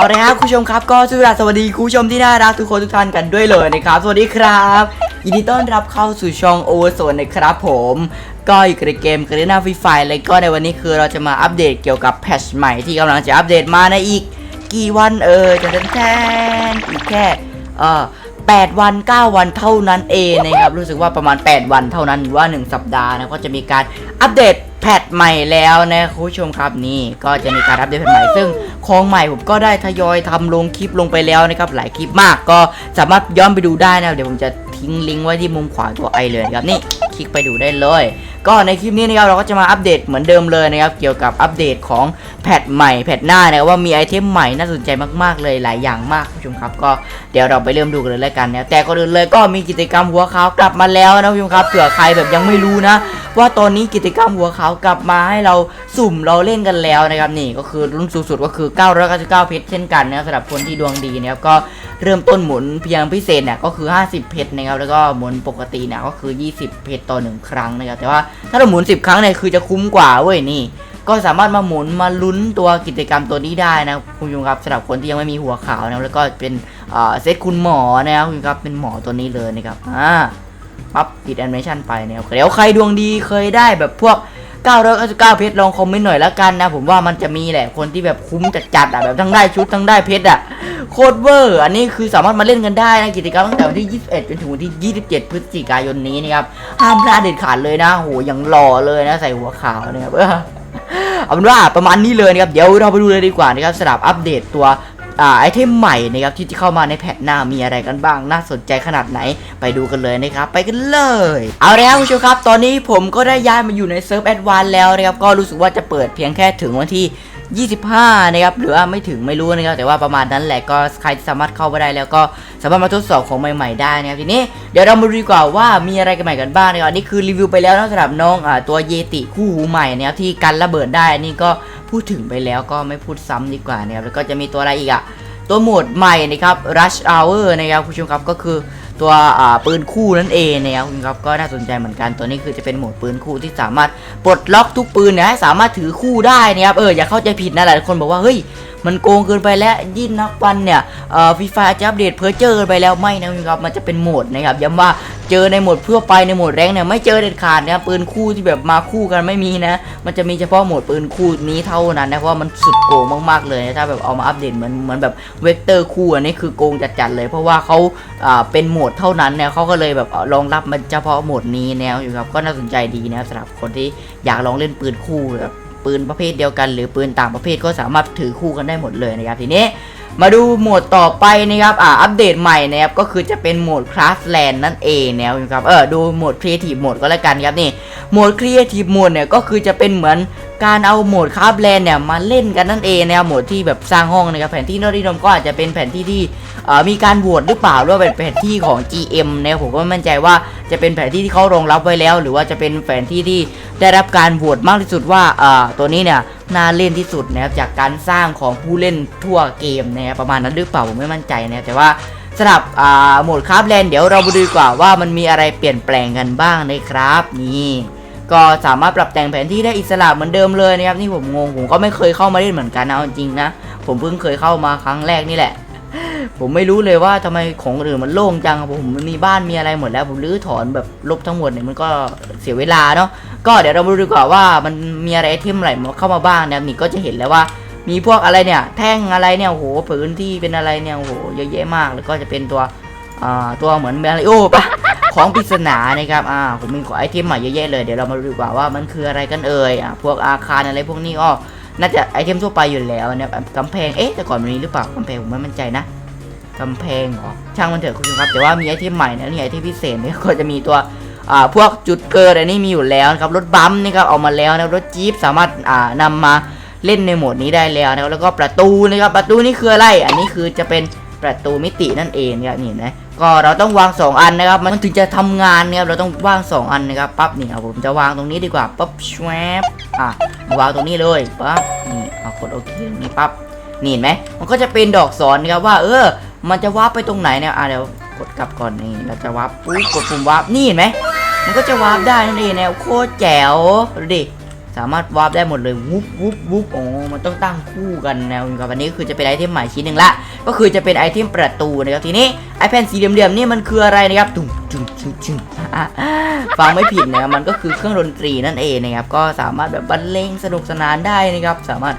เอาละครับคุณผู้ชมครับก็สวัสดีคุณผู้ชมที่น่ารักทุกคนทุกท่านกันด้วยเลยนะครับ สวัสดีครับยินดีต้อนรับเข้าสู่ช่องโอเวอร์โซนนะครับผมก็อยู่กับเกมกรีนาฟรีไฟเลยก็ในวันนี้คือเราจะมาอัปเดตเกี่ยวกับแพทชใหม่ที่กำลังจะอัปเดตมาในอีก กี่วันเออจะแทนอีกแค่เออ 8 วัน 9 วันเท่านั้นเองนะครับรู้สึกว่าประมาณ 8 วันเท่านั้นหรือว่า 1 สัปดาห์นะก็จะมีการอัปเดตแพทใหม่แล้วนะคุณผู้ชมครับนี่ก็จะมีการอัปเดตแพทใหม่ ซึ่งของใหม่ผมก็ได้ทยอยทำลงคลิปลงไปแล้วนะครับหลายคลิปมากก็สามารถย้อนไปดูได้นะเดี๋ยวผมจะทิ้งลิงก์ไว้ที่มุมขวาตัวไอเลยครับนี่คลิกไปดูได้เลย ก็ในคลิปนี้นะครับเราก็จะมาอัปเดตเหมือนเดิมเลยนะครับเกี่ยวกับอัปเดตของแพทใหม่แพทหน้านะครับว่ามีไอเทมใหม่น่าสนใจมากๆเลยหลายอย่างมากคุณผู้ชมครับก็เดี๋ยวเราไปเริ่มดูกันเลยแล้วกันนะแต่ก่อนอื่นเลยก็มีกิจกรรมหัวขาวกลับมาแล้วนะคุณผู้ชมครับเผื่อใครแบบยังไม่รู้นะว่าตอนนี้กิจกรรมหัวขาวกลับมาให้เราสุ่มเราเล่นกันแล้วนะครับนี่ก็คือรุ่นสูงสุดก็คือ 999 เพชรเช่นกันนะครับสำหรับคนที่ดวงดีนะครับก็เริ่มต้นหมุนเพียงพิเศษเนี่ยก็คือ 50 เพชรนะครับแล้วก็หมุนปกติเนี่ยก็คือ 20 เพชรต่อ 1 ครั้งนะครับแต่ว่าถ้าเราหมุน 10 ครั้งเนี่ยคือจะคุ้มกว่าเว้ยนี่ก็สามารถมาหมุนมาลุ้นตัวกิจกรรมตัวนี้ได้นะคุณผู้ชมครับสำหรับคนที่ยังไม่มีหัวขาวนะแล้วก็เป็นเซตคุณหมอนะครับคุณครับเป็นหมอตัวนี้เลยนะครับอ่า ปั๊บปิดแอนิเมชันไปนะครับเดี๋ยวใครดวงดีเคยได้แบบพวก999เพชรลองคอมเมนต์หน่อยละกันนะ ผมว่ามันจะมีแหละคนที่แบบคุ้มจัดๆอะแบบทั้งได้ชุดทั้งได้เพชรอะโคตรเวอร์ อันนี้คือสามารถมาเล่นกันได้นะกิจกรรมตั้งแต่วันที่ 21 จนถึงวันที่ 27 พฤศจิกายนนี้นะครับห้ามพลาดเด็ดขาดเลยนะโหยังหล่อเลยนะใส่หัวขาวนะครับเออเอาเป็นว่าประมาณนี้เลยนะครับ เดี๋ยวเราไปดูเลยดีกว่านะครับสำหรับอัปเดตตัว อ่าไอเทมใหม่นะครับที่จะเข้ามาในแพทหน้ามีอะไรกันบ้าง น่าสนใจขนาดไหนไปดูกันเลยนะครับ ไปกันเลย เอาแล้วคุณผู้ชมครับ ตอนนี้ผมก็ได้ย้ายมาอยู่ในเซิร์ฟแอดวานแล้วนะครับ ก็รู้สึกว่าจะเปิดเพียงแค่ถึงวันที่25 นะครับ หรือว่าไม่ถึงไม่รู้นะครับ แต่ว่าประมาณนั้นแหละก็ใครสามารถเข้ามาได้แล้วก็สามารถมาทดสอบของใหม่ ๆ ได้นะครับทีนี้เดี๋ยวเรามาดูดีกว่าว่ามีอะไรกันใหม่กันบ้างนะครับนี่คือรีวิวไปแล้วนะสำหรับน้องอ่าตัวเยติคู่หูใหม่นะครับที่กันระเบิดได้นี่ก็พูดถึงไปแล้วก็ไม่พูดซ้ำดีกว่านะครับแล้วก็จะมีตัวอะไรอีกอะ ตัวโหมดใหม่นะครับ Rush Hour นะครับคุณผู้ชมครับก็คือตัวปืนคู่นั่นเองนะครับคุณผู้ชมครับก็น่าสนใจเหมือนกันตัวนี้คือจะเป็นโหมดปืนคู่ที่สามารถปลดล็อกทุกปืนเนี่ยให้สามารถถือคู่ได้นะครับเอออย่าเข้าใจผิดนะหลายคนบอกว่าเฮ้ย มันโกงเกินไปแล้วยิ่งนักวันเนี่ยเอ่อฟีฟ่าจะอัปเดตเพอเจอร์กันไปแล้วไม่นะครับมันจะเป็นโหมดนะครับย้ำว่าเจอในโหมดทั่วไปในโหมดแรงเนี่ยไม่เจอเด็ดขาดนะปืนคู่ที่แบบมาคู่กันไม่มีนะ มันจะมีเฉพาะโหมดปืนคู่นี้เท่านั้นนะเพราะว่ามันสุดโกงมากๆเลยนะถ้าแบบเอามาอัปเดตเหมือนเหมือนแบบเวกเตอร์คู่อันนี้คือโกงจัดๆเลย เพราะว่าเขาอ่าเป็นโหมดเท่านั้นเนี่ยเขาก็เลยแบบรองรับมันเฉพาะโหมดนี้แนวอยู่ครับก็น่าสนใจดีนะสำหรับคนที่อยากลองเล่นปืนคู่แบบ ปืนประเภทเดียวกัน หรือปืนต่างประเภทก็สามารถถือคู่กันได้หมดเลยนะครับทีนี้มาดูโหมดต่อไปนะครับ อ่า อัปเดตใหม่นะครับ ก็คือจะเป็นโหมดคลาสแลนนั่นเองนะครับ เออ ดูโหมดครีเอทีฟโหมดก็แล้วกันครับนี่ โหมดครีเอทีฟโหมดเนี่ย ก็คือจะเป็นเหมือนการเอาโหมดคราฟแลนเนี่ยมาเล่นกันนั่นเองนะครับ โหมดที่แบบสร้างห้องนะครับ แผนที่นอริดมก็อาจจะเป็นแผนที่ที่ มีการโหวตหรือเปล่าหรือว่าเป็นแผนที่ของ GM นะผมก็ไม่มั่นใจว่าจะเป็นแผนที่ที่เขารองรับไว้แล้ว หรือว่าจะเป็นแผนที่ที่ได้รับการโหวตมากที่สุดว่าตัวนี้เนี่ยน่าเล่นที่สุดนะครับจากการสร้างของผู้เล่นทั่วเกมนะครับประมาณนั้นหรือเปล่าผมไม่มั่นใจนะแต่ว่าสำหรับโหมดคราฟแลนเดี๋ยวเรามาดูกว่าว่ามันมีอะไรเปลี่ยนแปลงกันบ้างนะครับนี่ก็สามารถปรับแต่งแผนที่ได้อิสระเหมือนเดิมเลยนะครับนี่ผมงงผมก็ไม่เคยเข้ามาเล่นเหมือนกันนะจริงนะผมเพิ่งเคยเข้ามาครั้งแรกนี่แหละ ผมไม่รู้เลยว่าทำไมของอื่นมันโล่งจังผมมีบ้านมีอะไรหมดแล้ว ผมรื้อถอนแบบลบทั้งหมดเนี่ยมันก็เสียเวลาเนาะก็เดี๋ยวเรามาดูดีกว่าว่ามันมีอะไรไอเทมอะไรเข้ามาบ้างนะครับนี่ก็จะเห็นแล้วว่ามีพวกอะไรเนี่ย แท่งอะไรเนี่ยโอ้โหพื้นที่เป็นอะไรเนี่ยโอ้โหเยอะแยะมากแล้วก็จะเป็นตัวอ่าตัวเหมือนแมริโอปะของปริศนานะครับอ่าผมมีของไอเทมใหม่เยอะแยะเลยเดี๋ยวเรามาดูดีกว่าว่ามันคืออะไรกันเอ่ยอ่าพวกอาคารอะไรพวกนี้ก็ น่าจะไอเทมทั่วไปอยู่แล้วนะครับกำแพงเอ๊ะแต่ก่อนมันมีหรือเปล่ากำแพงผมไม่มั่นใจนะกำแพงเหรอช่างมันเถอะคุณผู้ชมครับแต่ว่ามีไอเทมใหม่นะนี่ไอเทมพิเศษเนี่ยก็จะมีตัวอ่าพวกจุดเกิดอันนี้มีอยู่แล้วนะครับรถบัมป์นี่ครับเอามาแล้วนะรถจี๊ปสามารถอ่านำมาเล่นในโหมดนี้ได้แล้วนะครับแล้วก็ประตูนะครับประตูนี่คืออะไร อันนี้คือจะเป็น ประตูมิตินั่นเองนะครับนี่นะก็เราต้องวาง 2 อันนะครับ มันถึงจะทำงานนะครับเราต้องวาง 2 อันนะครับปั๊บนี่ครับผมจะวางตรงนี้ดีกว่าปั๊บชวบอะวางตรงนี้เลยปั๊บนี่เอากดโอเคตรงนี้ปั๊บนี่เห็นไหมมันก็จะเป็นดอกสอนนะครับว่า เออ มันจะวาร์ปไปตรงไหนเนี่ยอะเดี๋ยวกดกลับก่อนนี่เราจะวาร์ปปุ๊บกดปุ่มวาร์ปนี่เห็นไหมมันก็จะวาร์ปได้นั่นเองนะโคตรแจ๋วดูดิ สามารถวาร์ปได้หมดเลยวุบวุบวุบโอ้มันต้องตั้งคู่กันนะครับอันนี้คือจะเป็นไอเทมใหม่ชิ้นหนึ่งละก็คือจะเป็นไอเทมประตูนะครับทีนี้ไอแผ่นสีเหลี่ยมๆนี่มันคืออะไรนะครับตุ้มตุ้มตุ้มตุ้มอะฟังไม่ผิดนะครับมันก็คือเครื่องดนตรีนั่นเองนะครับก็สามารถแบบบรรเลงสนุกสนานได้นะครับ สามารถ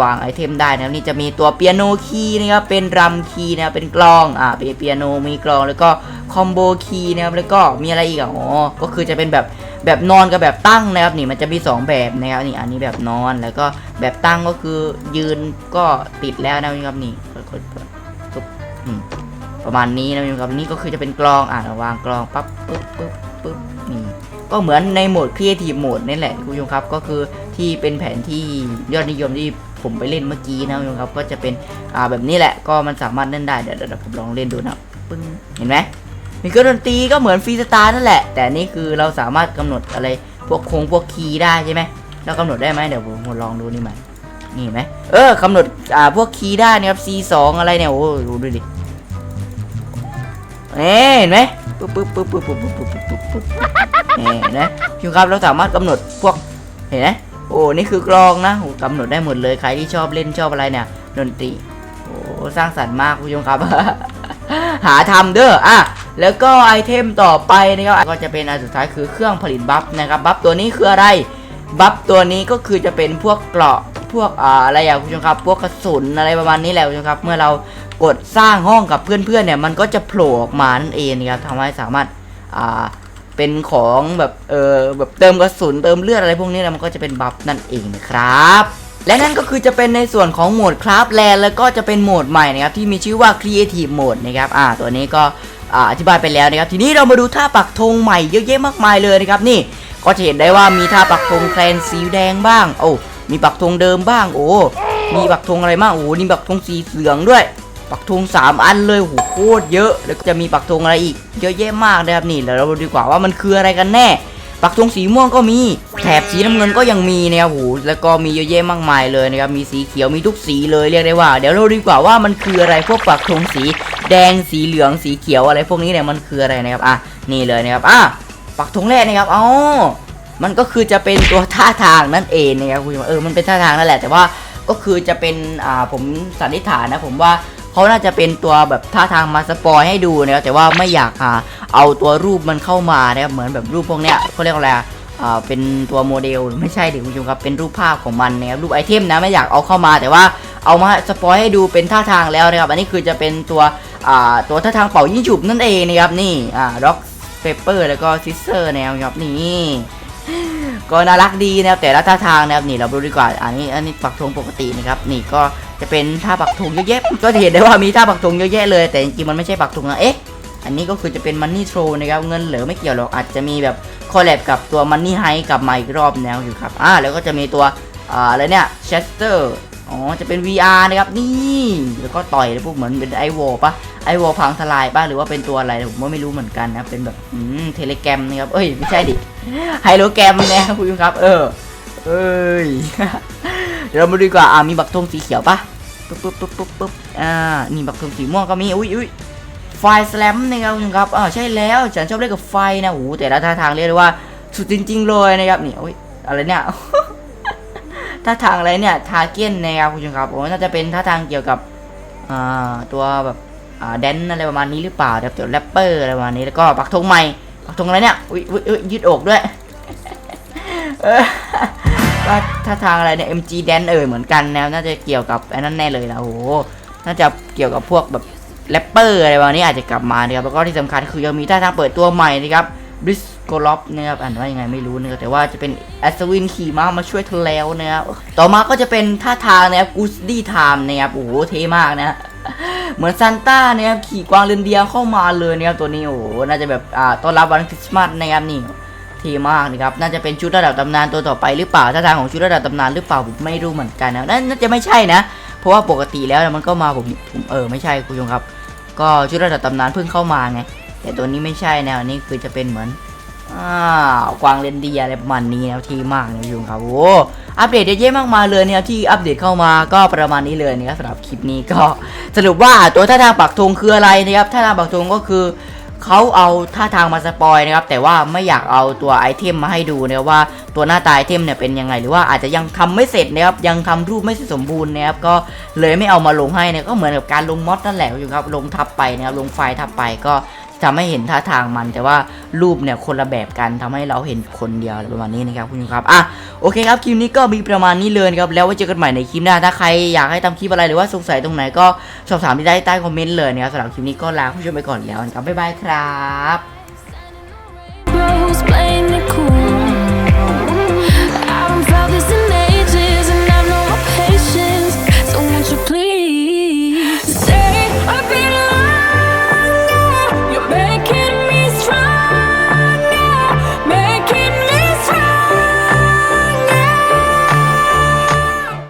วางไอเทมได้นะครับนี่จะมีตัวเปียโนคีย์นะครับเป็นรัมคีย์นะครับเป็นกลองอ่าเป็นเปียโนมีกลองแล้วก็คอมโบคีย์นะครับแล้วก็มีอะไรอีกอ๋อก็คือจะเป็นแบบ แบบนอนกับแบบตั้งนะครับนี่มันจะมีสองแบบนะครับนี่อันนี้แบบนอนแล้วก็แบบตั้งก็คือยืนก็ติดแล้วนะครับนี่ค่อยๆเปิดอืมประมาณนี้นะครับนี่ก็คือจะเป็นกลองอ่านวางกลองปั๊บปึ๊บปึ๊บปึ๊บนี่ก็เหมือนในโหมด Creative Mode นี่แหละคุณผู้ชมครับก็คือที่เป็นแผนที่ยอดนิยมที่ผมไปเล่นเมื่อกี้นะคุณผู้ชมครับก็จะเป็นอ่าแบบนี้แหละก็มันสามารถเล่นได้เดี๋ยวเดี๋ยวผมลองเล่นดูนะปึ้งเห็นไหม มีเครื่องดนตรีก็เหมือนฟรีสไตล์นั่นแหละ แต่นี่คือเราสามารถกำหนดอะไรพวกโคงพวกคีย์ได้ใช่ไหมเรากำหนดได้ไหมเดี๋ยวผมลองดูนี่ใหม่นี่ไหมเออกำหนดอ่าพวกคีย์ได้นะครับ C2 อะไรเนี่ยโอ้ดูดูดิเห็นไหมปึ๊บปึ๊บปึ๊บปึ๊บปึ๊บปึ๊บปึ๊บปึ๊บปึ๊บเห็นไหมพิมพ์ครับเราสามารถกำหนดพวกเห็นไหมโอ้นี่คือกลองนะโอ้กำหนดได้หมดเลยใครที่ชอบเล่นชอบอะไรเนี่ยดนตรีโอ้สร้างสรรค์มากคุณผู้ชมครับ หาทำเด้ออะ แล้วก็ไอเทมต่อไปนะครับก็จะเป็นอันสุดท้ายคือเครื่องผลิตบัฟนะครับบัฟตัวนี้คืออะไรบัฟตัวนี้ก็คือจะเป็นพวกเกราะพวกอะไรอย่างคุณผู้ชมครับ พวกกระสุนอะไรประมาณนี้แหละคุณผู้ชมครับ เมื่อเรากดสร้างห้องกับเพื่อนๆเนี่ย มันก็จะโผล่ออกมานั่นเองนะครับทำให้สามารถอ่าเป็นของแบบเออแบบเติมกระสุนเติมเลือดอะไรพวกนี้นะมันก็จะเป็นบัฟนั่นเองนะครับ และนั่นก็คือจะเป็นในส่วนของโหมดคราฟแลนแล้วก็จะเป็นโหมดใหม่นะครับที่มีชื่อว่า Creative Mode นะครับอ่าตัวนี้ก็ อธิบายไปแล้วนะครับ ทีนี้เรามาดูท่าปักธงใหม่เยอะแยะมากมายเลยนะครับนี่ก็จะเห็นได้ว่ามีท่าปักธงแคลนสีแดงบ้าง โอ้ มีปักธงเดิมบ้าง โอ้ มีปักธงอะไรบ้าง โอ้นี่ปักธงสีเหลืองด้วย ปักธงสามอันเลยโหโคตรเยอะ แล้วจะมีปักธงอะไรอีก เยอะแยะมากนะครับนี่แล้วเราดูดีกว่าว่ามันคืออะไรกันแน่ ปักธงสีม่วงก็มี แถบสีน้ำเงินก็ยังมีนะครับโหแล้วก็มีเยอะแยะมากมายเลยนะครับ มีสีเขียวมีทุกสีเลยเรียกได้ว่า เดี๋ยวเราดีกว่าว่ามันคืออะไรพวกปักธงสี แดงสีเหลืองสีเขียวอะไรพวกนี้เนี่ยมันคืออะไรนะครับอะนี่เลยนะครับอะปักธงแรกนะครับอ๋อมันก็คือจะเป็นตัวท่าทางนั่นเองนะครับคุณเออมันเป็นท่าทางนั่นแหละแต่ว่าก็คือจะเป็นอ่าผมสันนิษฐานนะผมว่า เขาน่าจะเป็นตัวแบบท่าทางมาสปอยให้ดูนะครับแต่ว่าไม่อยากอ่าเอาตัวรูปมันเข้ามานะครับเหมือนแบบรูปพวกเนี้ยเขาเรียกอะไรอ่าเป็นตัวโมเดลไม่ใช่ดิคุณผู้ชมครับเป็นรูปภาพของมันนะครับรูปไอเทมนะไม่อยากเอาเข้ามาแต่ว่าเอามาสปอยให้ดูเป็นท่าทางแล้วนะครับอันนี้คือจะเป็นตัวอ่าตัวท่าทางเป่ายิ่งฉุบนั่นเองนะครับนี่อ่าร็อกเปเปอร์แล้วก็ซิสเซอร์แนะครับนี่ก็น่ารักดีนะครับแต่ละท่าทางนะครับนี่เราดูดีกว่าอันนี้อันนี้ปักธงปกตินะครับนี่ก็ จะเป็นท่าปักธงเยอะแยะก็จะเห็นได้ว่ามีท่าปักธงเยอะแยะเลย แต่จริงๆมันไม่ใช่ปักธงนะเอ๊ะอันนี้ก็คือจะเป็นมันนี่โทรนะครับเงินเหลือไม่เกี่ยวหรอกอาจจะมีแบบคอลแลบกับตัวมันนี่ไฮกับมาอีกรอบแนวอยู่ครับอ่าแล้วก็จะมีตัวอ่าอะไรเนี่ยเชสเตอร์อ๋อจะเป็น VR นะครับนี่แล้วก็ต่อยพวกเหมือนเป็นไอวอลปะไอวอลพังทลายปะหรือว่าเป็นตัวอะไรผมว่าไม่รู้เหมือนกันนะเป็นแบบอืมเทเลแกรมนะครับเอ้ยไม่ใช่ดิไฮโลแกรมนะครับคุณครับ เออเอ้ย ดี๋ยวเรามาดูกว่าอ่ามีบักธงสีเขียวปะปุ๊บปุ๊บปุ๊บปุ๊บปุ๊บอ่านี่บักธงสีม่วงก็มีอุ้ยอุ้ยไฟสแลมนะครับคุณครับอ่าใช่แล้วฉันชอบเล่นกับไฟนะโอ้แต่ละท่าทางเรียกได้ว่าสุดจริง ๆ เลยนะครับนี่อุ้ยอะไรเนี่ยท่าทางอะไรเนี่ยทาเก้นนะครับคุณผู้ชมครับโอ้น่าจะเป็นท่าทางเกี่ยวกับอ่าตัวแบบอ่าแดนอะไรประมาณนี้หรือเปล่าแบบตัวแรปเปอร์อะไรประมาณนี้แล้วก็ปักธงใหม่ปักธงอะไรเนี่ยอุ้ยอุ้ยยืดอกด้วย ว่าท่าทางอะไรเนี่ย MG Dance เอ่ยเหมือนกันแนวน่าจะเกี่ยวกับไอ้นั่นแน่เลยนะโอ้โหน่าจะเกี่ยวกับพวกแบบแรปเปอร์อะไรประมาณนี้อาจจะกลับมานะครับแล้วก็ที่สำคัญคือยังมีท่าทางเปิดตัวใหม่นะครับบริสโกลอฟนะครับอ่านว่ายังไงไม่รู้นะครับแต่ว่าจะเป็นแอสวินขี่ม้ามาช่วยเธอแล้วนะครับต่อมาก็จะเป็นท่าทางนะครับกูสดี้ไทม์นะครับโอ้โหเท่มากนะเหมือนซานต้านะครับขี่กวางเรนเดียร์เข้ามาเลยนะครับตัวนี้โอ้โหน่าจะแบบอ่าต้อนรับวันคริสต์มาสนะครับนี่ ท่มากนะครับน่าจะเป็นชุดระดับตำนานตัวต่อไปหรือเปล่าท่าทางของชุดระดับตำนานหรือเปล่าผมไม่รู้เหมือนกันนะน่าน่าจะไม่ใช่นะ เพราะว่าปกติแล้วมันก็มาผมผมเออไม่ใช่คุณผู้ชมครับ ก็ชุดระดับตำนานเพิ่งเข้ามาไงแต่ตัวนี้ไม่ใช่แนวนี้คือจะเป็นเหมือนอ้าวกวางเรนเดียร์อะไรประมาณนี้นะทีมากนะคุณผู้ชมครับโอ้อัปเดตเยอะแยะมากมายเลยเนะครับที่อัปเดตเข้ามาก็ประมาณนี้เลยนะครับสำหรับคลิปนี้ก็สรุปว่าตัวท่าทางปักธงคืออะไรนะครับท่าทางปักธงก็คือ เขาเอาท่าทางมาสปอยนะครับ แต่ว่าไม่อยากเอาตัวไอเทมมาให้ดูนะว่าตัวหน้าตาไอเทมเนี่ยเป็นยังไง หรือว่าอาจจะยังทำไม่เสร็จนะครับยังทำรูปไม่เสร็จสมบูรณ์นะครับก็เลยไม่เอามาลงให้เนี่ยก็เหมือนกับการลงมอดนั่นแหละอยู่ครับลงทับไปนะครับลงไฟทับไปก็ ทำให้เห็นท่าทางมัน แต่ว่ารูปเนี่ยคนละแบบกันทำให้เราเห็นคนเดียวประมาณนี้นะครับคุณผู้ชมครับอะโอเคครับคลิปนี้ก็มีประมาณนี้เลยครับแล้วไว้เจอกันใหม่ในคลิปหน้าถ้าใครอยากให้ทำคลิปอะไรหรือว่าสงสัยตรงไหนก็สอบถามได้ใต้คอมเมนต์เลยนะครับสำหรับคลิปนี้ก็ลาคุณผู้ชมไปก่อนแล้วนะครับบ๊ายบายครับ